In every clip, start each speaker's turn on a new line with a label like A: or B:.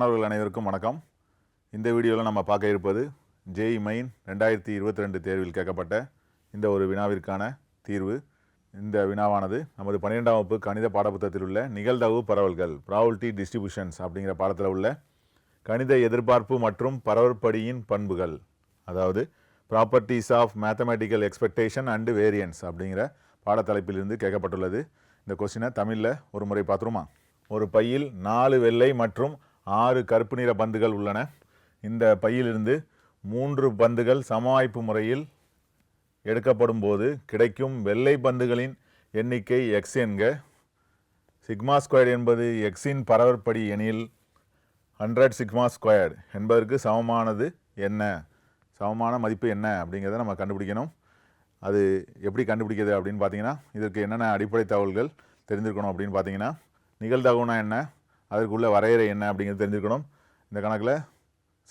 A: மாணவர்கள் அனைவருக்கும் வணக்கம். இந்த வீடியோவில் நம்ம பார்க்க இருப்பது ஜெய் மெயின் ரெண்டாயிரத்தி இருபத்தி ரெண்டு தேர்வில் கேட்கப்பட்ட இந்த ஒரு வினாவிற்கான தீர்வு. இந்த வினாவானது நமது பன்னிரெண்டாம் வகுப்பு கணித பாடப்புத்தகத்தில் உள்ள நிகழ்தகவு பரவல்கள் ப்ராபபிலிட்டி டிஸ்ட்ரிபியூஷன்ஸ் அப்படிங்கிற பாடத்தில் உள்ள கணித எதிர்பார்ப்பு மற்றும் பரவற்படியின் பண்புகள் அதாவது properties of mathematical expectation and variance அப்படிங்கிற பாடத்தலைப்பிலிருந்து கேட்கப்பட்டுள்ளது. இந்த கொஸ்டினை தமிழில் ஒரு முறை பார்த்துருமா? ஒரு பையில் நாலு வெள்ளை மற்றும் ஆறு கருப்பு நிற பந்துகள் உள்ளன. இந்த பையிலிருந்து மூன்று பந்துகள் சமவாய்ப்பு முறையில் எடுக்கப்படும் போது கிடைக்கும் வெள்ளை பந்துகளின் எண்ணிக்கை எக்ஸ் என்க. சிக்மா ஸ்கொயர் என்பது எக்ஸின் பரவற்படி எனில் ஹண்ட்ரட் சிக்மா ஸ்கொயர் என்பதற்கு சமமானது என்ன? சமமான மதிப்பு என்ன அப்படிங்கிறத நம்ம கண்டுபிடிக்கணும். அது எப்படி கண்டுபிடிக்கிறது அப்படின்னு பார்த்தீங்கன்னா இதற்கு என்னென்ன அடிப்படை தகவல்கள் தெரிஞ்சிருக்கணும் அப்படின்னு பார்த்தீங்கன்னா நிகழ்தகவுனா என்ன? அதற்குள்ளே வரையறை என்ன அப்படிங்கிறது தெரிஞ்சுக்கணும் இந்த கணக்கில்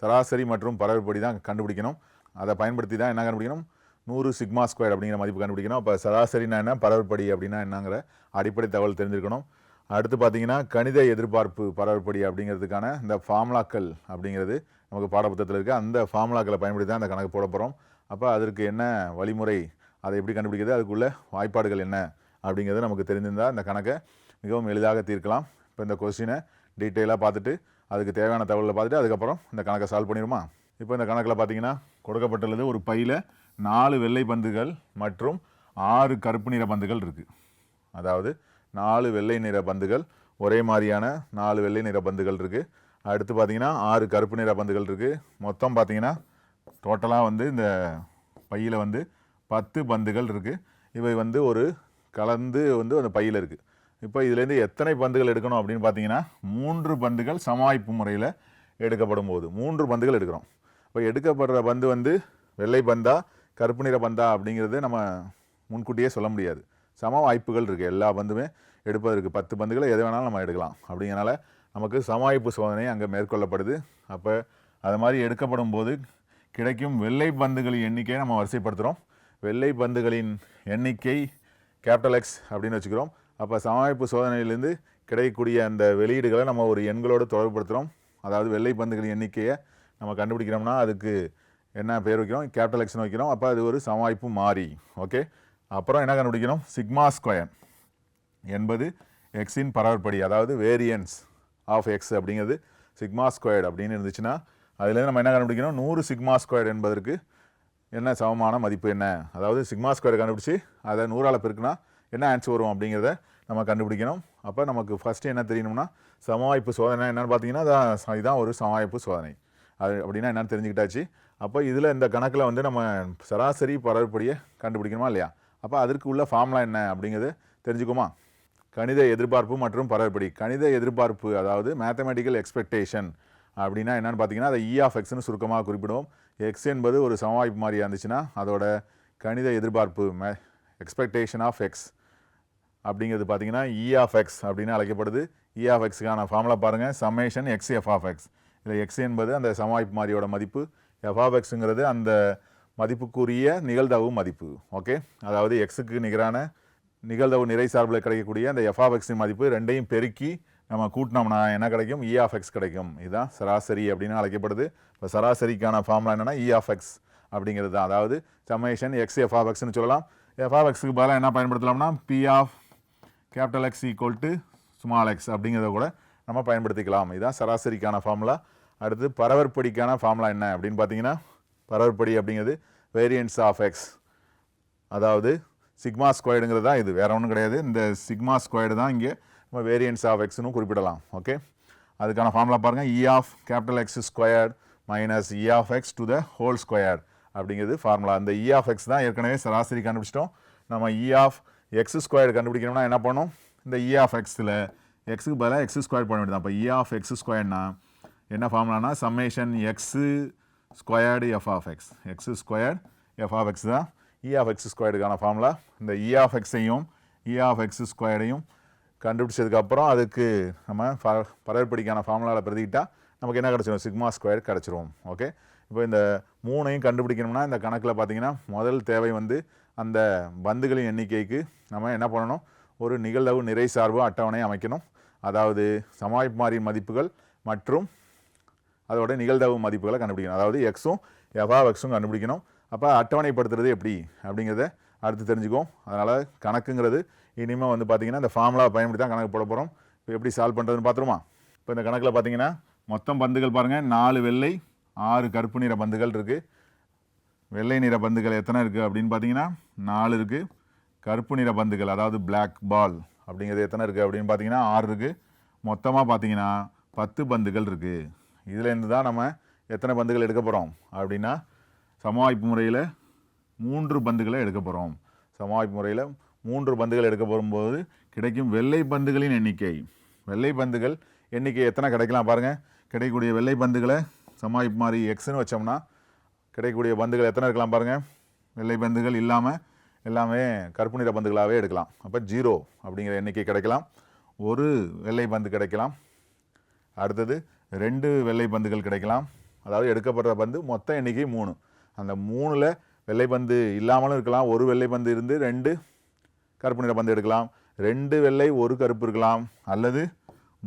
A: சராசரி மற்றும் பரவற்படி தான் கண்டுபிடிக்கணும். அதை பயன்படுத்தி தான் என்ன கண்டுபிடிக்கணும்? நூறு சிக்மா ஸ்கொயர் அப்படிங்கிற மதிப்பு கண்டுபிடிக்கணும். அப்போ சராசரினா என்ன? பரவற்படி அப்படின்னா என்னங்கிற அடிப்படை தகவல் தெரிஞ்சிருக்கணும். அடுத்து பார்த்தீங்கன்னா கணித எதிர்பார்ப்பு பரவற்படி அப்படிங்கிறதுக்கான இந்த ஃபார்முலாக்கள் அப்படிங்கிறது நமக்கு பாடப்புத்தகத்தில் இருக்குது அந்த ஃபார்முலாக்களை பயன்படுத்தி தான் அந்த கணக்கு போட போகிறோம் அப்போ அதற்கு என்ன வழிமுறை? அதை எப்படி கண்டுபிடிக்கிறது? அதுக்குள்ள வாய்ப்பாடுகள் என்ன அப்படிங்கிறது நமக்கு தெரிஞ்சிருந்தால் அந்த கணக்கை மிகவும் எளிதாக தீர்க்கலாம். இப்போ இந்த கொஸ்டினை டீட்டெயிலாக பார்த்துட்டு அதுக்கு தேவையான தகவலை பார்த்துட்டு அதுக்கப்புறம் இந்த கணக்கை சால்வ் பண்ணிடுமா? இப்போ இந்த கணக்கில் பார்த்தீங்கன்னா கொடுக்கப்பட்டுள்ளது ஒரு பையில் நாலு வெள்ளை பந்துகள் மற்றும் ஆறு கருப்பு நிற பந்துகள் இருக்குது அதாவது நாலு வெள்ளை நிற பந்துகள் ஒரே மாதிரியான நாலு வெள்ளை நிற பந்துகள் இருக்குது அடுத்து பார்த்தீங்கன்னா ஆறு கருப்பு நிற பந்துகள் இருக்குது மொத்தம் பார்த்தீங்கன்னா டோட்டலாக வந்து இந்த பையில் வந்து பத்து பந்துகள் இருக்குது இவை வந்து ஒரு கலந்து வந்து அந்த பையில் இருக்குது இப்போ இதுலேருந்து எத்தனை பந்துகள் எடுக்கணும் அப்படின்னு பார்த்தீங்கன்னா மூன்று பந்துகள் சமாய்ப்பு முறையில் எடுக்கப்படும் போது மூன்று பந்துகள் எடுக்கிறோம். இப்போ எடுக்கப்படுற பந்து வந்து வெள்ளை பந்தா கருப்பு நிற பந்தா அப்படிங்கிறது நம்ம முன்கூட்டியே சொல்ல முடியாது. சம வாய்ப்புகள் இருக்குது எல்லா பந்துமே எடுப்பதற்கு பத்து பந்துகளை எது வேணாலும் நம்ம எடுக்கலாம். அப்படிங்கிறனால நமக்கு சமாய்ப்பு சோதனை அங்கே மேற்கொள்ளப்படுது. அப்போ அது மாதிரி எடுக்கப்படும் போது கிடைக்கும் வெள்ளை பந்துகளின் எண்ணிக்கையை நம்ம வரிசைப்படுத்துகிறோம் வெள்ளை பந்துகளின் எண்ணிக்கை கேபிட்டல் எக்ஸ் அப்படின்னு வச்சுக்கிறோம். அப்போ சமாளிப்பு சோதனையிலேருந்து கிடைக்கக்கூடிய அந்த வெளியீடுகளை நம்ம ஒரு எண்களோடு தொடர்புபடுத்துகிறோம் அதாவது வெள்ளை பந்துகளின் எண்ணிக்கையை நம்ம கண்டுபிடிக்கிறோம்னா அதுக்கு என்ன பேர் வைக்கிறோம்? கேபிட்டல் எக்ஸ்னு வைக்கிறோம். அப்போ அது ஒரு சமாளிப்பு மாறி. ஓகே அப்புறம் என்ன கண்டுபிடிக்கணும் சிக்மா ஸ்கொயர் என்பது எக்ஸின் பரவற்படி அதாவது வேரியன்ஸ் ஆஃப் எக்ஸ் அப்படிங்கிறது சிக்மா ஸ்கொயர்டு அப்படின்னு இருந்துச்சுன்னா அதுலேருந்து நம்ம என்ன கண்டுபிடிக்கணும் நூறு சிக்மா ஸ்கொயர் என்பதற்கு என்ன சமமான மதிப்பு என்ன? அதாவது சிக்மா ஸ்கொயர் கண்டுபிடிச்சி அதை நூறால் பெருக்குனா என்ன ஆன்சர் வரும் அப்படிங்கிறத நம்ம கண்டுபிடிக்கணும். அப்போ நமக்கு ஃபஸ்ட்டு என்ன தெரியணும்னா சமவாய்ப்பு சோதனை என்னென்னு பார்த்தீங்கன்னா இதுதான் ஒரு சமவாய்ப்பு சோதனை. அது அப்படின்னா என்னென்னு தெரிஞ்சுக்கிட்டாச்சு. அப்போ இதில் இந்த கணக்கில் வந்து நம்ம சராசரி பரவுப்படியை கண்டுபிடிக்கணுமா இல்லையா? அப்போ அதற்கு உள்ள ஃபார்ம்லாம் என்ன அப்படிங்கிறது தெரிஞ்சுக்குமா? கணித எதிர்பார்ப்பு மற்றும் பரவற்படி. கணித எதிர்பார்ப்பு அதாவது மேத்தமெட்டிக்கல் எக்ஸ்பெக்டேஷன் அப்படின்னா என்னென்னு பார்த்தீங்கன்னா அதை இ ஆஃப் எக்ஸ்னு சுருக்கமாக குறிப்பிடுவோம். எக்ஸ் என்பது ஒரு சமவாய்ப்பு மாதிரி இருந்துச்சுன்னா அதோட கணித எதிர்பார்ப்பு மே எக்ஸ்பெக்டேஷன் ஆஃப் எக்ஸ் அப்படிங்கிறது பார்த்தீங்கன்னா இ ஆஃப் எக்ஸ் அப்படின்னு அழைக்கப்படுது. இ ஆஃப் எக்ஸுக்கான ஃபார்முலா பாருங்கள் summation X F of X இதில் எக்ஸ் என்பது அந்த சமவாய்ப்பு மாதிரியோட மதிப்பு. எஃப் ஆஃப் எக்ஸுங்கிறது அந்த மதிப்புக்குரிய நிகழ்தவு மதிப்பு. ஓகே அதாவது எக்ஸுக்கு நிகரான நிகழ்தவு நிறை சார்பில் கிடைக்கக்கூடிய அந்த எஃப் ஆஃப் எக்ஸின் மதிப்பு ரெண்டையும் பெருக்கி நம்ம கூட்டினோம்னா என்ன கிடைக்கும்? இ ஆஃப் எக்ஸ் கிடைக்கும். இதுதான் சராசரி அப்படின்னு அழைக்கப்படுது. இப்போ சராசரிக்கான ஃபார்முலா என்னென்னா இ e ஆஃப் எக்ஸ் அப்படிங்கிறது தான். அதாவது சம்மேஷன் எக்ஸ் எஃப் ஆஃப் எக்ஸ்னு சொல்லலாம். எஃப் ஆஃப் எக்ஸுக்கு பதிலாக என்ன பயன்படுத்தலாம்னா P of capital X equal to small X அப்படிங்கிறத கூட நம்ம பயன்படுத்திக்கலாம். இதுதான் சராசரிக்கான ஃபார்முலா அடுத்து பரவற்படிக்கான ஃபார்முலா என்ன அப்படின்னு பார்த்தீங்கன்னா பரவற்படி அப்படிங்கிறது வேரியன்ஸ் ஆஃப் எக்ஸ் அதாவது சிக்மா ஸ்கொயர்டுங்கிறது தான் இது. வேறு ஒன்றும் கிடையாது. இந்த சிக்மா ஸ்கொயர்டு தான் இங்கே நம்ம வேரியன்ஸ் ஆஃப் எக்ஸ்னு குறிப்பிடலாம். ஓகே அதுக்கான ஃபார்முலா பாருங்கள் E of capital X squared minus E of X to the whole square அப்படிங்கிறது ஃபார்முலா அந்த இ ஆஃப் எக்ஸ் தான் ஏற்கனவே சராசரி கண்டுபிடிச்சிட்டோம். நம்ம e E of X square கண்டுபிடிக்கணும்னா என்ன பண்ணும்? இந்த e இ ஆஃப் எக்ஸில் எக்ஸுக்கு பதிலாக எக்ஸ் ஸ்கொயர் பண்ண வேண்டியது அப்போ இ e ஆஃப் எக்ஸ் ஸ்கொயர்னா என்ன ஃபார்முலானா summation X squared F of X X squared F of X தான் இ ஆஃப் எக்ஸ் ஸ்கொயர்டுக்கான ஃபார்முலா இந்த e இ ஆஃப் எக்ஸையும் இ ஆஃப் எக்ஸ் ஸ்கொயர்டையும் கண்டுபிடிச்சதுக்கப்புறம் அதுக்கு நம்ம ப பரவற்படிக்கான ஃபார்முலாவில் பிரதிக்கிட்டால் நமக்கு என்ன கிடச்சிரும்? சிக்மா ஸ்கொயர் கிடச்சிரும். ஓகே இப்போ இந்த மூணையும் கண்டுபிடிக்கணும்னா இந்த கணக்கில் பார்த்தீங்கன்னா முதல் தேவை வந்து அந்த பந்துகளின் எண்ணிக்கைக்கு நம்ம என்ன பண்ணணும்? ஒரு நிகழ்வு நிறை சார்பு அட்டவணை அமைக்கணும். அதாவது சமாளிப்பு மதிப்புகள் மற்றும் அதோட நிகழ்தவு மதிப்புகளை கண்டுபிடிக்கணும். அதாவது எக்ஸும் எஃப்ஆஃப் எக்ஸும் கண்டுபிடிக்கணும். அப்போ அட்டவணைப்படுத்துறது எப்படி? அப்படிங்கிறத அடுத்து தெரிஞ்சுக்குவோம். அதனால் கணக்குங்கிறது இனிமேல் வந்து பார்த்தீங்கன்னா இந்த ஃபார்முலாவை பயன்படுத்தி தான் கணக்கு போட போகிறோம் இப்போ எப்படி சால்வ் பண்ணுறதுன்னு பார்த்துருமா இப்போ இந்த கணக்கில் பார்த்தீங்கன்னா மொத்தம் பந்துகள் பாருங்கள் நாலு வெள்ளை ஆறு கருப்பு நிற பந்துகள் இருக்குது வெள்ளை நிற பந்துகள் எத்தனை இருக்குது அப்படின்னு பார்த்தீங்கன்னா நாலு இருக்குது கருப்பு நிற பந்துகள் அதாவது பிளாக் பால் அப்படிங்கிறது எத்தனை இருக்குது அப்படின்னு பார்த்தீங்கன்னா ஆறு இருக்குது மொத்தமாக பார்த்தீங்கன்னா பத்து பந்துகள் இருக்குது இதுலேருந்து தான் நம்ம எத்தனை பந்துகள் எடுக்க போகிறோம் அப்படின்னா சமவாய்ப்பு முறையில் மூன்று பந்துகளை எடுக்க போகிறோம் சமவாய்ப்பு முறையில் மூன்று பந்துகள் எடுக்க போகும்போது கிடைக்கும் வெள்ளை பந்துகளின் எண்ணிக்கை. வெள்ளை பந்துகள் எண்ணிக்கை எத்தனை கிடைக்கலாம் பாருங்கள் கிடைக்கக்கூடிய வெள்ளை பந்துகளை சமாளிப்பு மாதிரி எக்ஸ்னு வச்சோம்னா கிடைக்கக்கூடிய பந்துகள் எத்தனை இருக்கலாம் பாருங்கள் வெள்ளை பந்துகள் இல்லாமல் எல்லாமே கருப்பு நிற பந்துகளாகவே எடுக்கலாம். அப்போ ஜீரோ அப்படிங்கிற எண்ணிக்கை கிடைக்கலாம். ஒரு வெள்ளை பந்து கிடைக்கலாம். அடுத்தது ரெண்டு வெள்ளை பந்துகள் கிடைக்கலாம். அதாவது எடுக்கப்படுற பந்து மொத்த எண்ணிக்கை மூணு. அந்த மூணில் வெள்ளை பந்து இல்லாமலும் இருக்கலாம். ஒரு வெள்ளை பந்து இருந்து ரெண்டு கருப்பு நிற பந்து எடுக்கலாம். ரெண்டு வெள்ளை ஒரு கருப்பு இருக்கலாம். அல்லது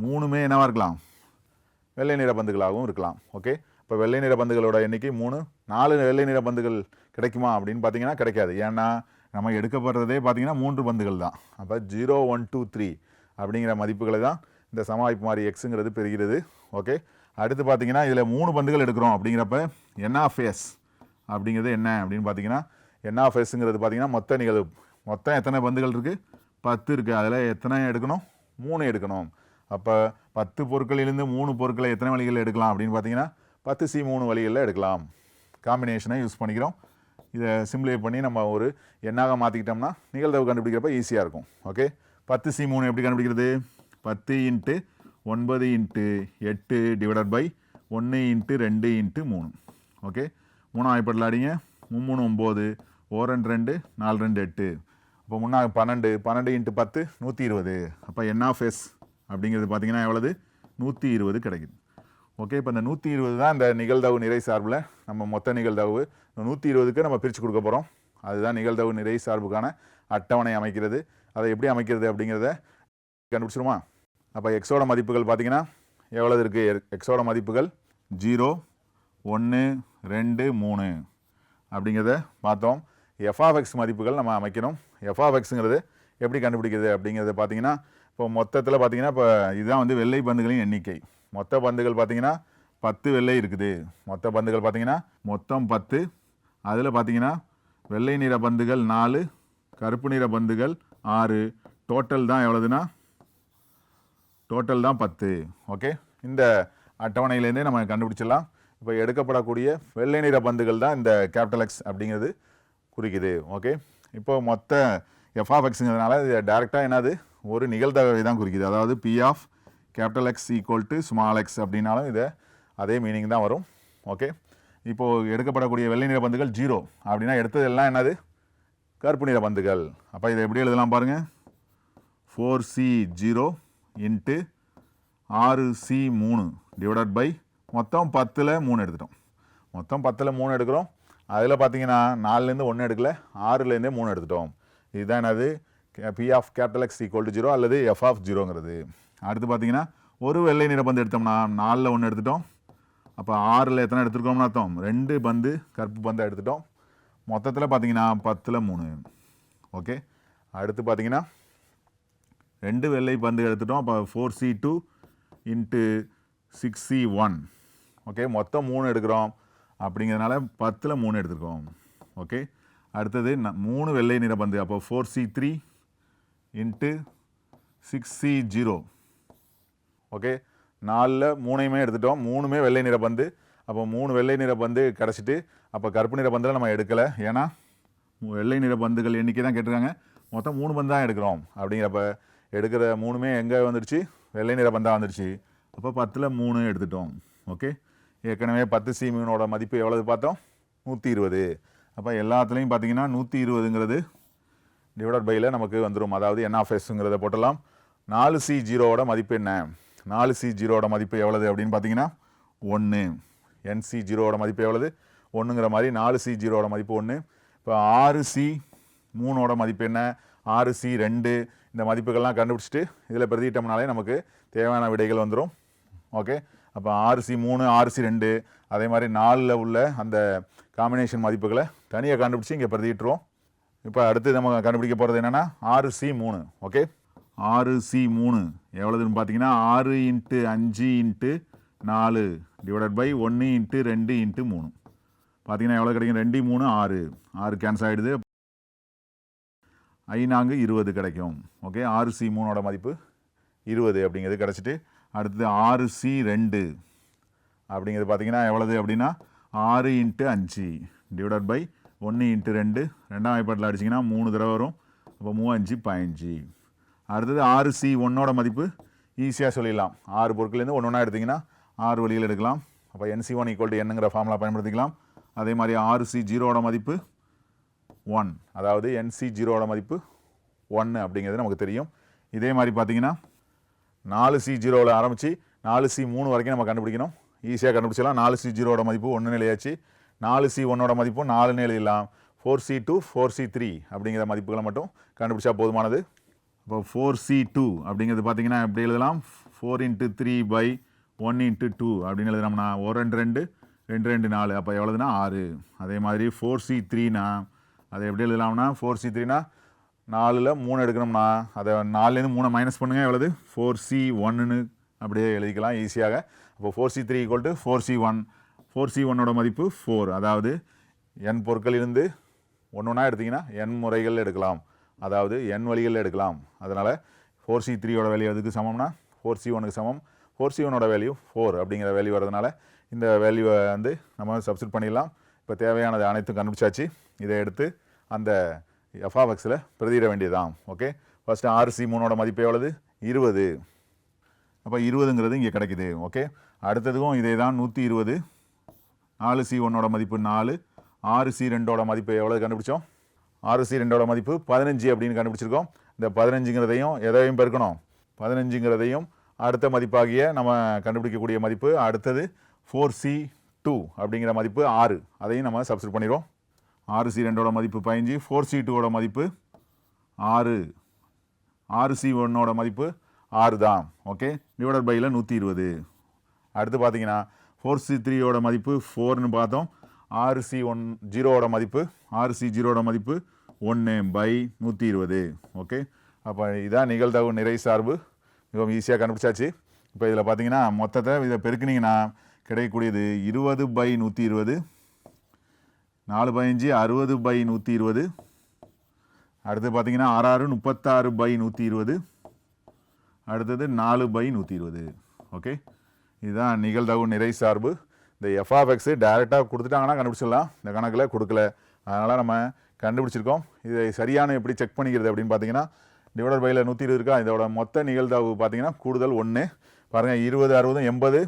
A: மூணுமே என்னவாக இருக்கலாம்? வெள்ளை நிற பந்துகளாகவும் இருக்கலாம். ஓகே இப்போ வெள்ளை நிற பந்துகளோட எண்ணிக்கை மூணு நாலு வெள்ளை நிற பந்துகள் கிடைக்குமா அப்படின்னு பார்த்தீங்கன்னா கிடைக்காது. ஏன்னா நம்ம எடுக்கப்படுறதே பார்த்தீங்கன்னா மூன்று பந்துகள் தான். அப்போ ஜீரோ ஒன் டூ த்ரீ அப்படிங்கிற மதிப்புகளை தான் இந்த சமவாய்ப்பு மாதிரி எக்ஸுங்கிறது பெறுகிறது. ஓகே? அடுத்து பார்த்தீங்கன்னா இதில் மூணு பந்துகள் எடுக்கிறோம் அப்படிங்கிறப்ப என்ன ஆஃப் எஸ் அப்படிங்கிறது என்ன அப்படின்னு பார்த்தீங்கன்னா என்ன ஆஃப் எஸ்ங்கிறது பார்த்தீங்கன்னா மொத்த நிகழ்வு. மொத்தம் எத்தனை பந்துகள் இருக்குது பத்து இருக்குது அதில் எத்தனை எடுக்கணும்? மூணு எடுக்கணும். அப்போ பத்து பொருட்களிலிருந்து மூணு பொருட்களை எத்தனை வழிகள் எடுக்கலாம் அப்படின்னு பார்த்தீங்கன்னா பத்து சி மூணு வழிகளில் எடுக்கலாம். காம்பினேஷனை யூஸ் பண்ணிக்கிறோம். இதை சிம்ப்ளை பண்ணி நம்ம ஒரு எண்ணாக மாற்றிக்கிட்டோம்னா நிகழ்தகவு கண்டுபிடிக்கிறப்ப ஈஸியாக இருக்கும். ஓகே பத்து சி மூணு எப்படி கண்டுபிடிக்கிறது? பத்து இன்ட்டு ஒன்பது இன்ட்டு எட்டு டிவைடட் பை ஒன்று இன்ட்டு ரெண்டு இன்ட்டு மூணு. ஓகே மூணாம் வாய்ப்பாட்டில் அடிங்க மும்மூணு ஒம்பது ஓ ரெண்டு ரெண்டு நாலு ரெண்டு எட்டு. அப்போ முன்னா பன்னெண்டு பன்னெண்டு இன்ட்டு பத்து நூற்றி இருபது. அப்போ என் ஆஃப் எஸ் அப்படிங்கிறது பார்த்தீங்கன்னா எவ்வளவு? நூற்றி இருபது கிடைக்குது. ஓகே இப்போ இந்த நூற்றி இருபது தான் இந்த நிகழ்தவு நிறை சார்பில். நம்ம மொத்த நிகழ்தவு நூற்றி இருபதுக்கு நம்ம பிரித்து கொடுக்க போகிறோம் அதுதான் நிகழ்தவு நிறை சார்புக்கான அட்டவணை அமைக்கிறது. அதை எப்படி அமைக்கிறது அப்படிங்கிறத கண்டுபிடிச்சிருமா அப்போ எக்ஸோட மதிப்புகள் பார்த்தீங்கன்னா எவ்வளவு இருக்குது எக்ஸோட மதிப்புகள் ஜீரோ ஒன்று ரெண்டு மூணு அப்படிங்கிறத பார்த்தோம். எஃப்ஆஃப்எக்ஸ் மதிப்புகள் நம்ம அமைக்கணும். எஃப்ஆஃப்எக்ஸுங்கிறது எப்படி கண்டுபிடிக்கிறது அப்படிங்கிறத பார்த்தீங்கன்னா இப்போ மொத்தத்தில் பார்த்தீங்கன்னா இப்போ இதுதான் வந்து வெள்ளை பந்துகளின் எண்ணிக்கை. மொத்த பந்துகள் பார்த்தீங்கன்னா பத்து வெள்ளை இருக்குது. மொத்த பந்துகள் பார்த்தீங்கன்னா மொத்தம் பத்து. அதில் பார்த்தீங்கன்னா வெள்ளை நிற பந்துகள் நாலு கருப்பு நிற பந்துகள் ஆறு. டோட்டல் தான் எவ்வளோதுன்னா டோட்டல் தான் பத்து. ஓகே இந்த அட்டவணையிலேருந்தே நம்ம கண்டுபிடிச்சிடலாம். இப்போ எடுக்கப்படக்கூடிய வெள்ளை நிற பந்துகள் தான் இந்த கேபிட்டல் எக்ஸ் அப்படிங்கிறது குறிக்குது. ஓகே இப்போ மொத்த எஃப்ஆஃப்எக்ஸுங்கிறதுனால இது டேரெக்டாக என்னது? ஒரு நிகழ்தகவை தான் குறிக்குது. அதாவது P of capital X equal to small X அப்படின்னாலும் இதை அதே மீனிங் தான் வரும். ஓகே இப்போது எடுக்கப்படக்கூடிய வெள்ளை நிற பந்துகள் ஜீரோ அப்படின்னா எடுத்தது எல்லாம் என்னது? கருப்பு நிற பந்துகள். அப்போ இதை எப்படி எழுதலாம் பாருங்கள் ஃபோர் சி ஜீரோ இன்ட்டு ஆறு சி மூணு டிவைடட் பை மொத்தம் பத்தில் மூணு எடுத்துட்டோம். மொத்தம் பத்தில் மூணு எடுக்கிறோம். அதில் பார்த்தீங்கன்னா நாலுலேருந்து ஒன்று எடுக்கல. ஆறுலேருந்தே மூணு எடுத்துட்டோம். இதுதான் என்னது? P of capital X equal to zero அல்லது எஃப் ஆஃப் ஜீரோங்கிறது அடுத்து பார்த்தீங்கன்னா ஒரு வெள்ளை நிற பந்து எடுத்தோம்னா நாலில் ஒன்று எடுத்துட்டோம். அப்போ ஆறில் எத்தனை எடுத்துருக்கோம்னு அர்த்தம்? ரெண்டு பந்து கருப்பு பந்தை எடுத்துட்டோம். மொத்தத்தில் பார்த்தீங்கன்னா பத்தில் மூணு. ஓகே? அடுத்து பார்த்தீங்கன்னா ரெண்டு வெள்ளை பந்து எடுத்துட்டோம். அப்போ four C two into six C one okay? மொத்தம் மூணு எடுக்கிறோம். அப்படிங்கிறதுனால பத்தில் மூணு எடுத்துருக்கோம். ஓகே? அடுத்தது ந- மூணு வெள்ளை நிற பந்து. அப்போ four C three into six C zero okay? நாலில் மூணையுமே எடுத்துட்டோம். மூணுமே வெள்ளை நிற பந்து. அப்போ மூணு வெள்ளை நிற பந்து கிடச்சிட்டு அப்போ கருப்பு நிற பந்தில் நம்ம எடுக்கலை. ஏன்னா வெள்ளை நிற பந்துகள் எண்ணிக்கை தான் கேட்டிருக்காங்க. மொத்தம் மூணு பந்து தான் எடுக்கிறோம் அப்படிங்கிறப்ப எடுக்கிற மூணுமே எங்கே வந்துடுச்சு வெள்ளை நிற பந்தாக வந்துடுச்சு அப்போ பத்தில் மூணு எடுத்துட்டோம். ஓகே? ஏற்கனவே பத்து சி மீனோட மதிப்பு எவ்வளவு பார்த்தோம்? நூற்றி இருபது அப்போ எல்லாத்துலேயும் பார்த்தீங்கன்னா நூற்றி இருபதுங்கிறது டிவைட் பையில் நமக்கு வந்துடும் அதாவது என் ஆஃப் எஸ்ங்கிறத போட்டலாம். நாலு சி ஜீரோவோட மதிப்பு என்ன? நாலு சி ஜீரோட மதிப்பு எவ்வளவு அப்படின்னு பார்த்தீங்கன்னா ஒன்று என்சி ஜீரோவோட மதிப்பு எவ்வளவு? ஒன்றுங்கிற மாதிரி நாலு சி ஜீரோவோட மதிப்பு ஒன்று இப்போ ஆறு சி மூணோட மதிப்பு என்ன? ஆறு சி ரெண்டு. இந்த மதிப்புகள்லாம் கண்டுபிடிச்சிட்டு இதில் பிரதிட்டோம்னாலே நமக்கு தேவையான விடைகள் வந்துடும் ஓகே அப்போ ஆறு சி மூணு ஆறு சி ரெண்டு. அதே மாதிரி நாலில் உள்ள அந்த காம்பினேஷன் மதிப்புகளை தனியாக கண்டுபிடிச்சி இங்கே பிரதிட்டுருவோம் இப்போ அடுத்து நம்ம கண்டுபிடிக்க போகிறது என்னென்னா ஆறு சி மூணு. ஓகே ஆறு சி மூணு. எவ்வளோதுன்னு பார்த்தீங்கன்னா ஆறு இன்ட்டு அஞ்சு இன்ட்டு நாலு டிவைடட் பை ஒன்று இன்ட்டு ரெண்டு இன்ட்டு மூணு. பார்த்தீங்கன்னா எவ்வளோ கிடைக்கும்? ரெண்டு மூணு ஆறு. ஆறு கேன்சல் ஆகிடுது ஐநாங்கு இருபது கிடைக்கும். ஓகே ஆறு சி மூணோட மதிப்பு இருபது அப்படிங்கிறது கிடச்சிட்டு அடுத்தது ஆறு சி ரெண்டு அப்படிங்கிறது பார்த்தீங்கன்னா எவ்வளவு அப்படின்னா ஆறு இன்ட்டு அஞ்சு டிவைடட் பை ஒன்று இன்ட்டு ரெண்டு. ரெண்டாம் வாய்ப்பாட்டில் அடிச்சிங்கன்னா மூணு தடவை வரும். அப்போ மூவஞ்சு பதினஞ்சு. அடுத்தது ஆறு சி ஒன்னோட மதிப்பு ஈஸியாக சொல்லிடலாம். ஆறு பொருட்கள்லேருந்து ஒன்று ஒன்றா எடுத்திங்கன்னா ஆறு வழியில் எடுக்கலாம். அப்போ N C one equal to என்னங்கிற ஃபார்முலா பயன்படுத்திக்கலாம். அதே மாதிரி ஆறு சி ஜீரோட மதிப்பு ஒன் அதாவது என்சி ஜீரோவோட மதிப்பு ஒன்று அப்படிங்கிறது நமக்கு தெரியும். இதே மாதிரி பார்த்தீங்கன்னா நாலு சி ஜீரோவில் ஆரம்பித்து நாலு சி மூணு வரைக்கும் நம்ம கண்டுபிடிக்கணும். ஈஸியாக கண்டுபிடிச்சலாம் நாலு சி ஜீரோட மதிப்பு ஒன்று நிலையாச்சு நாலு சி ஒன்னோட மதிப்பும் நாலுன்னு எழுதிடலாம். Four C two four C three அப்படிங்கிற மதிப்புகளை மட்டும் கண்டுபிடிச்சா போதுமானது. இப்போ ஃபோர் சி டூ அப்படிங்கிறது பார்த்தீங்கன்னா எப்படி எழுதலாம்? Four into three by one into two அப்படின்னு எழுதுனோம்னா ஒரு ரெண்டு ரெண்டு ரெண்டு ரெண்டு நாலு. அப்போ எவ்வளோதுன்னா ஆறு. அதே மாதிரி ஃபோர் சி த்ரீனா அதை எப்படி எழுதலாம்னா ஃபோர் சி த்ரீனா நாலில் மூணு எடுக்கணும்னா அதை நாலுலேருந்து மூணை மைனஸ் பண்ணுங்கள் எவ்வளவு? ஃபோர் சி ஒன்னுன்னு அப்படியே எழுதிக்கலாம் ஈஸியாக அப்போ four C three equal to four C one four C ஒன்னோட மதிப்பு ஃபோர் அதாவது என் பொருட்களிலிருந்து ஒன்று ஒன்றா எடுத்திங்கன்னா என் முறைகள் எடுக்கலாம். அதாவது என் வழிகளில் எடுக்கலாம். அதனால் ஃபோர் சி த்ரீயோட வேல்யூ எதுக்கு சமம்னா ஃபோர் சி ஒனுக்கு சமம். ஃபோர் சி ஒனோட வேல்யூ ஃபோர் அப்படிங்கிற வேல்யூ வரதுனால இந்த வேல்யூவை வந்து நம்ம சப்ஸ்டிட் பண்ணிடலாம். இப்போ தேவையானது அனைத்தும் கண்டுபிடிச்சாச்சு. இதை எடுத்து அந்த எஃப்ஆவெக்ஸில் பிரதியிட வேண்டியதுதான். ஓகே ஃபஸ்ட்டு ஆறு சி மூணோட மதிப்பு எவ்வளவு? இருபது. அப்போ இருபதுங்கிறது இங்கே கிடைக்குது. ஓகே அடுத்ததுக்கும் இதே தான் நூற்றி இருபது. நாலு சி ஒன்னோட மதிப்பு நாலு. ஆறு சி ரெண்டோட மதிப்பு எவ்வளோ கண்டுபிடிச்சோம்? ஆறு ரெண்டோட மதிப்பு பதினஞ்சு அப்படின்னு கண்டுபிடிச்சிருக்கோம். இந்த பதினஞ்சுங்கிறதையும் எதையும் பெருக்கணும்? பதினஞ்சுங்கிறதையும் அடுத்த மதிப்பாகிய நம்ம கண்டுபிடிக்கக்கூடிய மதிப்பு அடுத்தது ஃபோர் சி டூ அப்படிங்கிற மதிப்பு ஆறு. அதையும் நம்ம சப்ஸ்டிட் பண்ணிடுவோம். ஆறு சி ரெண்டோட மதிப்பு பதினஞ்சு ஃபோர் சி டூவோட மதிப்பு ஆறு. ஆறு சி ஒன்னோட மதிப்பு ஆறு தான். ஓகே டிவைடட் பையில் நூற்றி இருபது. அடுத்து பார்த்தீங்கன்னா ஃபோர் சி த்ரீயோட மதிப்பு ஃபோர்னு பார்த்தோம். ஆறு சி ஒன் ஜீரோவோட மதிப்பு ஆறு சி ஜீரோவோட மதிப்பு ஒன்று பை நூற்றி இருபது. ஓகே? அப்போ இதான் நிகழ்தகவு நிறை சார்பு. மிகவும் ஈஸியாக கண்டுபிடிச்சாச்சு. இப்போ இதில் பார்த்தீங்கன்னா மொத்தத்தை இதை பெருக்குனிங்கன்னா கிடைக்கக்கூடியது இருபது பை நூற்றி இருபது. நாலு பதினஞ்சு அறுபது பை நூற்றி இருபது. அடுத்து பார்த்தீங்கன்னா ஆறாறு முப்பத்தாறு பை நூற்றி இருபது. அடுத்தது நாலு பை நூற்றி இருபது. ஓகே? இதுதான் நிகழ்தகவு நிறை சார்பு. இந்த எஃப்ஆஃப்எக்ஸு டேரெக்டாக கொடுத்துட்டாங்கன்னா கண்டுபிடிச்சிடலாம். இந்த கணக்கில் கொடுக்கல. அதனால் நம்ம கண்டுபிடிச்சிருக்கோம். இதை சரியான எப்படி செக் பண்ணிக்கிறது அப்படின்னு பார்த்தீங்கன்னா டிவைடர் பையில் நூற்றி இருபது இருக்கா? இதோட மொத்த நிகழ்தாவு பார்த்தீங்கன்னா கூடுதல் ஒன்று பாருங்கள் இருபது அறுபதும் எண்பது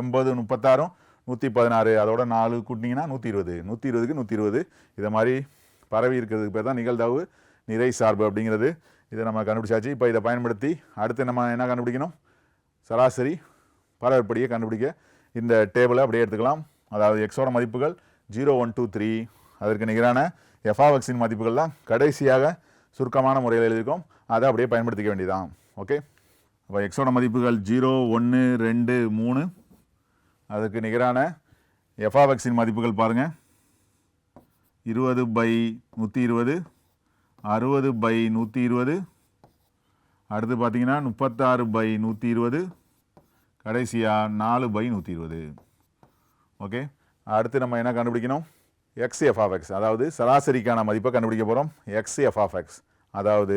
A: எண்பது முப்பத்தாறும் நூற்றி பதினாறு. அதோட நாலு கூட்டினீங்கன்னா நூற்றி இருபது. நூற்றி இருபதுக்கு நூற்றி இருபது. இதை மாதிரி பரவி இருக்கிறதுக்கு பேர் தான் நிகழ்தாவு நிறை சார்பு அப்படிங்கிறது. இதை நம்ம கண்டுபிடிச்சாச்சு. இப்போ இதை பயன்படுத்தி அடுத்து நம்ம என்ன கண்டுபிடிக்கணும்? சராசரி பரவற்படியை கண்டுபிடிக்க இந்த டேபிளை அப்படியே எடுத்துக்கலாம். அதாவது எக்ஸோட மதிப்புகள் ஜீரோ ஒன் டூ த்ரீ அதற்கு நிகரான எஃபாவெக்ஸின் மதிப்புகள் தான் கடைசியாக சுருக்கமான முறையில் எழுதியிருக்கோம். அதை அப்படியே பயன்படுத்திக்க வேண்டியதான் ஓகே அப்போ எக்ஸோட மதிப்புகள் ஜீரோ ஒன்று ரெண்டு மூணு. அதற்கு நிகரான எஃபாவெக்ஸின் மதிப்புகள் பாருங்கள் இருபது பை நூற்றி இருபது அறுபது பை நூற்றி இருபது. அடுத்து பார்த்தீங்கன்னா முப்பத்தாறு பை நூற்றி இருபது. கடைசியாக நாலு பை நூற்றி இருபது. ஓகே? அடுத்து நம்ம என்ன கண்டுபிடிக்கணும்? எக்ஸ் எஃப் ஆஃப் எக்ஸ் அதாவது சராசரிக்கான மதிப்பை கண்டுபிடிக்க போகிறோம் எக்ஸ் எஃப் ஆஃப் எக்ஸ் அதாவது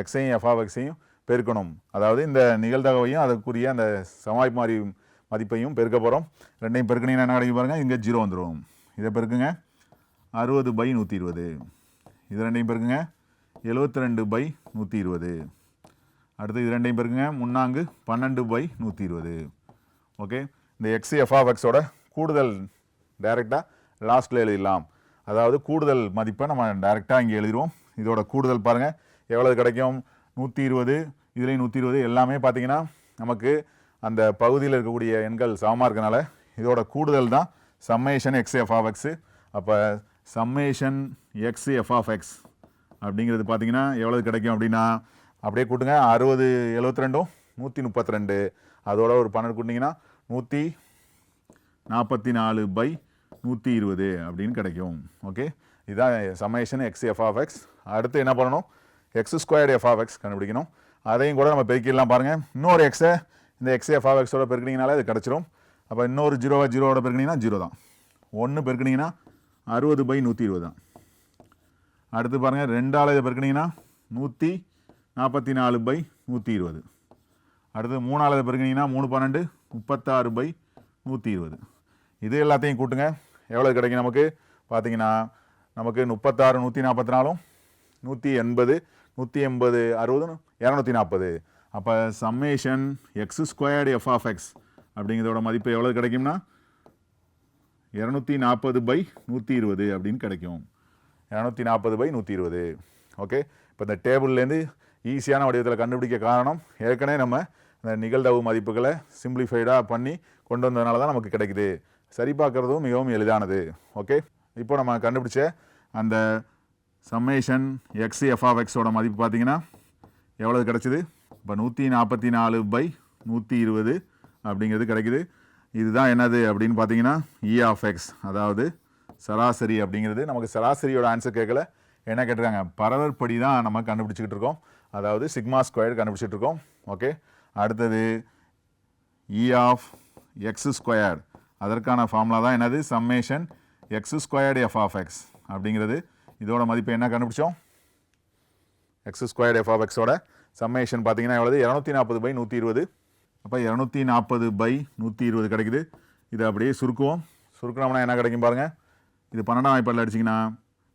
A: எக்ஸையும் எஃப் ஆஃப் எக்ஸையும் பெருக்கணும். அதாவது இந்த நிகழ்தகவையும் அதற்குரிய அந்த சமாய் மாறி மதிப்பையும் பெருக்க போகிறோம் ரெண்டையும் பெருக்கினீங்கன்னா என்ன கிடைக்கும் பாருங்கள் இங்கே ஜீரோ வந்துடும் இதை பெருக்குங்க. அறுபது பை நூற்றி இருபது. இது ரெண்டையும் பெருக்குங்க. எழுபத்தி ரெண்டு பை நூற்றி இருபது. அடுத்து இது ரெண்டையும் பெருக்குங்க முன்னாங்கு பன்னெண்டு பை நூற்றி இருபது ஓகே? இந்த எக்ஸ் எஃப்ஆஃப்எக்ஸோட கூடுதல் டைரெக்டாக லாஸ்ட்டில் எழுதிடலாம். அதாவது கூடுதல் மதிப்பை நம்ம டைரெக்டாக இங்கே எழுதிடுவோம். இதோட கூடுதல் பாருங்கள் எவ்வளவு கிடைக்கும்? நூற்றி இருபது இதுலேயும் நூற்றி இருபது எல்லாமே பார்த்தீங்கன்னா நமக்கு அந்த பகுதியில் இருக்கக்கூடிய எண்கள் சமமாக இருக்கனால இதோட கூடுதல் தான் summation X F of X அப்போ summation X F of X அப்படிங்கிறது பார்த்தீங்கன்னா எவ்வளவு கிடைக்கும் அப்படின்னா அப்படியே கூட்டுங்க. அறுபது எழுபத்தி ரெண்டும் நூற்றி முப்பத்தி ரெண்டு அதோட ஒரு பன்னெண்டு கூட்டிங்கன்னா நூற்றி நாற்பத்தி நாலு பை நூற்றி இருபது அப்படின்னு கிடைக்கும். ஓகே இதுதான் summation X F of X அடுத்து என்ன பண்ணணும்? X squared F of X கண்டுபிடிக்கணும். அதையும் கூட நம்ம பெருக்கிடலாம் பாருங்கள் இன்னொரு எக்ஸை இந்த எக்ஸ் எஃப் ஆஃப் எக்ஸோட பெருக்கினீங்கனாலே அது கிடச்சிரும். அப்போ இன்னொரு ஜீரோவை ஜீரோவோட பெருக்கினீங்கன்னா ஜீரோ தான். ஒன்று பெருக்கினீங்கன்னா அறுபது பை நூற்றி இருபது தான். அடுத்து பாருங்கள் ரெண்டால் இதை பெருக்கினீங்கன்னா நூற்றி நாற்பத்தி நாலு பை நூற்றி இருபது. அடுத்து மூணாவது இதை பெருக்கினீங்கன்னா மூணு பன்னெண்டு முப்பத்தாறு பை நூற்றி இருபது. இது எல்லாத்தையும் கூட்டுங்க. எவ்வளோ கிடைக்கும் நமக்கு? பார்த்தீங்கன்னா நமக்கு முப்பத்தாறு நூற்றி நாற்பத்தி நாலும் நூற்றி எண்பது நூற்றி எண்பது அறுபது இரநூத்தி நாற்பது. அப்போ summation X squared F of X அப்படிங்கிறதோட மதிப்பு எவ்வளோ கிடைக்கும்னா? இரநூத்தி நாற்பது பை நூற்றி இருபது அப்படின்னு கிடைக்கும். இரநூத்தி நாற்பது பை நூற்றி இருபது. ஓகே இப்போ இந்த டேபிள்லேருந்து ஈஸியான வடிவத்தில் கண்டுபிடிக்க காரணம் ஏற்கனவே நம்ம இந்த நிகழ்தவு மதிப்புகளை சிம்பிளிஃபைடாக பண்ணி கொண்டு வந்ததுனால தான் நமக்கு கிடைக்குது. சரிபார்க்குறதும் மிகவும் எளிதானது. ஓகே? இப்போ நம்ம கண்டுபிடிச்ச அந்த சம்மேஷன் எக்ஸ் எஃப் எக்ஸோட மதிப்பு பார்த்தீங்கன்னா எவ்வளவு கிடச்சிது? இப்போ நூற்றி நாற்பத்தி நாலு பை நூற்றி இருபது அப்படிங்கிறது கிடைக்குது. இதுதான் என்னது அப்படின்னு பார்த்தீங்கன்னா இ ஆஃப் எக்ஸ் அதாவது சராசரி அப்படிங்கிறது. நமக்கு சராசரியோட ஆன்சர் கேட்கல. என்ன கேட்டிருக்காங்க? பரவற்படி தான் நம்ம கண்டுபிடிச்சிக்கிட்டு இருக்கோம். அதாவது சிக்மா ஸ்கொயர் கண்டுபிடிச்சிட்டு இருக்கோம். ஓகே. அடுத்தது இ ஆஃப் எக்ஸ் ஸ்கொயர் அதற்கான ஃபார்முலா தான் என்னது? Summation X squared F of X அப்படிங்கிறது. இதோட மதிப்பு என்ன கண்டுபிடிச்சோம்? எக்ஸ் ஸ்கொயர் எஃப் ஆஃப் எக்ஸோட சம்மேஷன் பார்த்தீங்கன்னா எவ்வளவு? இரநூத்தி நாற்பது பை நூற்றி இருபது அப்போ இரநூத்தி நாற்பது பை நூற்றி இருபது கிடைக்குது. இதை அப்படியே சுருக்குவோம். சுருக்கினோம்னா என்ன கிடைக்கும் பாருங்கள் இது பன்னெண்டாம் வாய்ப்பாடில் அடிச்சிங்கன்னா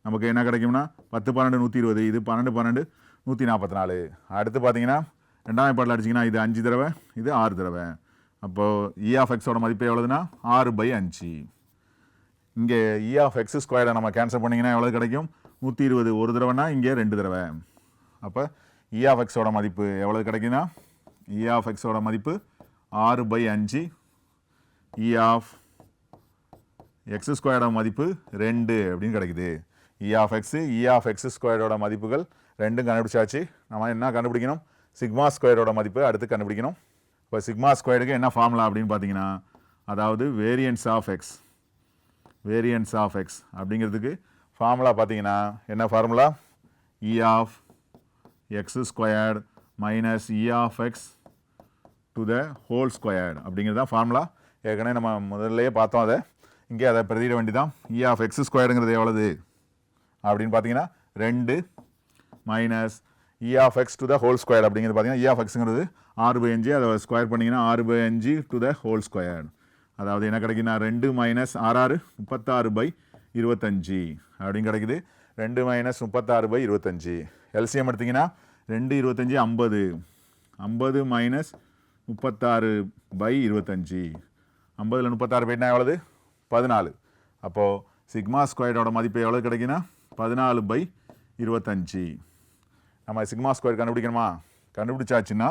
A: நமக்கு என்ன கிடைக்கும்னா? பத்து பன்னெண்டு நூற்றி இருபது இது பன்னெண்டு பன்னெண்டு. நூற்றி நாற்பத்தி நாலு அடுத்து பார்த்தீங்கன்னா ரெண்டாம் பாட்டில் அடிச்சிங்கன்னா இது அஞ்சு தடவை இது ஆறு தடவை. அப்போது இ e ஆஃப் எக்ஸோட மதிப்பு எவ்வளோதுன்னா ஆறு பை அஞ்சு. இங்கே இ ஆஃப் எக்ஸ் ஸ்கொயரை நம்ம கேன்சல் பண்ணிங்கன்னா எவ்வளோ கிடைக்கும்? நூற்றி இருபது ஒரு தடவைனா இங்கே ரெண்டு தடவை. அப்போ இ e ஆஃப் எக்ஸோட மதிப்பு எவ்வளோ கிடைக்குன்னா இ e ஆஃப் எக்ஸோட மதிப்பு ஆறு பை அஞ்சு. இ ஆஃப் எக்ஸ் ஸ்கொயரோட மதிப்பு ரெண்டு அப்படின்னு கிடைக்குது. E of X E of X ஸ்கொயரோட மதிப்புகள் ரெண்டும் கண்டுபிடிச்சாச்சு. நம்ம என்ன கண்டுபிடிக்கணும்? சிக்மா ஸ்கொயரோட மதிப்பு அடுத்து கண்டுபிடிக்கணும். இப்போ சிக்மா ஸ்கொயருக்கு என்ன ஃபார்முலா அப்படின்னு பார்த்தீங்கன்னா அதாவது variance of X variance of X அப்படிங்கிறதுக்கு ஃபார்முலா பார்த்தீங்கன்னா என்ன formula? E of X squared minus E of X to the whole squared அப்படிங்கிறது தான் ஃபார்முலா. ஏற்கனவே நம்ம முதல்லையே பார்த்தோம் அதை. இங்கே அதை பிரதியிட வேண்டிதான் இ e ஆஃப் எக்ஸ் ஸ்கொயருங்கிறது எவ்வளவு? அப்படின்னு பார்த்தீங்கன்னா ரெண்டு minus E of X to the whole square அப்படிங்கிறது பார்த்தீங்கன்னா e இ ஆஃப் எக்ஸுங்கிறது ஆறு பை அஞ்சு அதை ஸ்கொயர் பண்ணிங்கன்னா ஆறு பை அஞ்சு டு த ஹோல் ஸ்கொயர் அதாவது என்ன கிடைக்குன்னா ரெண்டு மைனஸ் ஆறாறு முப்பத்தாறு பை இருபத்தஞ்சி. அப்படின்னு கிடைக்குது. ரெண்டு மைனஸ் முப்பத்தாறு பை இருபத்தஞ்சி. எல்சிஎம் எடுத்திங்கன்னா ரெண்டு இருபத்தஞ்சி ஐம்பது. ஐம்பது மைனஸ் முப்பத்தாறு பை இருபத்தஞ்சி. ஐம்பதில் முப்பத்தாறு பைட்னா எவ்வளவு? பதினாலு. அப்போது சிக்மா ஸ்கொயரோட மதிப்பு எவ்வளோ கிடைக்குன்னா பதினாலு பை இருபத்தஞ்சி. நம்ம சிக்மா ஸ்கொயர் கண்டுபிடிக்கணுமா? கண்டுபிடிச்சாச்சுன்னா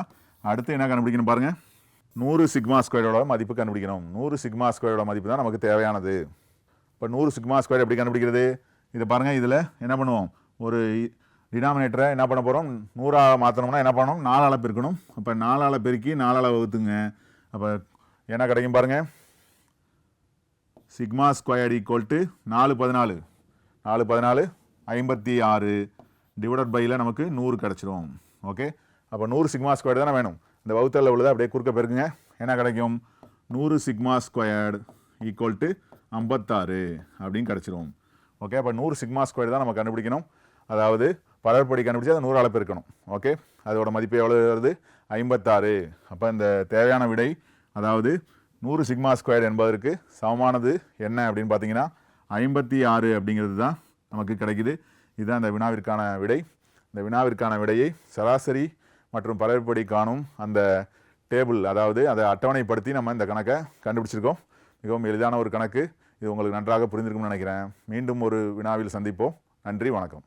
A: அடுத்து என்ன கண்டுபிடிக்கணும் பாருங்கள் நூறு சிக்மா ஸ்கொயரோட மதிப்பு கண்டுபிடிக்கணும். நூறு சிக்மா ஸ்கொயரோட மதிப்பு தான் நமக்கு தேவையானது. இப்போ நூறு சிக்மா ஸ்கொயர் எப்படி கண்டுபிடிக்கிறது? இதை பாருங்கள் இதில் என்ன பண்ணுவோம்? ஒரு டினாமினேட்டரை என்ன பண்ண போகிறோம் நூறாக மாற்றணும்னா என்ன பண்ணணும்? நாலால் பெருக்கணும். அப்போ நாலால் பெருக்கி நாலால் வகுத்துங்க. அப்போ என்ன கிடைக்கும் பாருங்கள் சிக்மா ஸ்கொயர் ஈக்குவல் டு நாலு பதினாலு. நாலு பதினாலு ஐம்பத்தி ஆறு. டிவைடட் பையில் நமக்கு நூறு கிடச்சிரும். ஓகே அப்போ நூறு சிக்மா ஸ்கொயர் தானே வேணும். இந்த வகுத்தலில் உள்ளதை அப்படியே குறுக்க பெருக்குங்க. என்ன கிடைக்கும்? நூறு சிக்மா ஸ்கொயர்டு ஈக்குவல் டு ஐம்பத்தாறு அப்படின்னு கிடச்சிரும். ஓகே அப்போ நூறு சிக்மா ஸ்கொயர் தான் நம்ம கண்டுபிடிக்கணும். அதாவது பலர்படி கண்டுபிடிச்சி அதை நூறால் பெருக்கணும். ஓகே அதோட மதிப்பு எவ்வளோ வருது? ஐம்பத்தாறு. அப்போ இந்த தேவையான விடை அதாவது நூறு சிக்மா ஸ்கொயர் என்பதற்கு சமமானது என்ன அப்படின்னு பார்த்தீங்கன்னா ஐம்பத்தி ஆறு அப்படிங்கிறது தான் நமக்கு கிடைக்குது. இதுதான் இந்த வினாவிற்கான விடை. இந்த வினாவிற்கான விடையை சராசரி மற்றும் பலர்படி காணும் அந்த டேபிள் அதாவது அதை அட்டவணைப்படுத்தி நம்ம இந்த கணக்கை கண்டுபிடிச்சிருக்கோம். மிகவும் எளிதான ஒரு கணக்கு. இது உங்களுக்கு நன்றாக புரிந்திருக்கும்னு நினைக்கிறேன். மீண்டும் ஒரு வினாவில் சந்திப்போம். நன்றி வணக்கம்.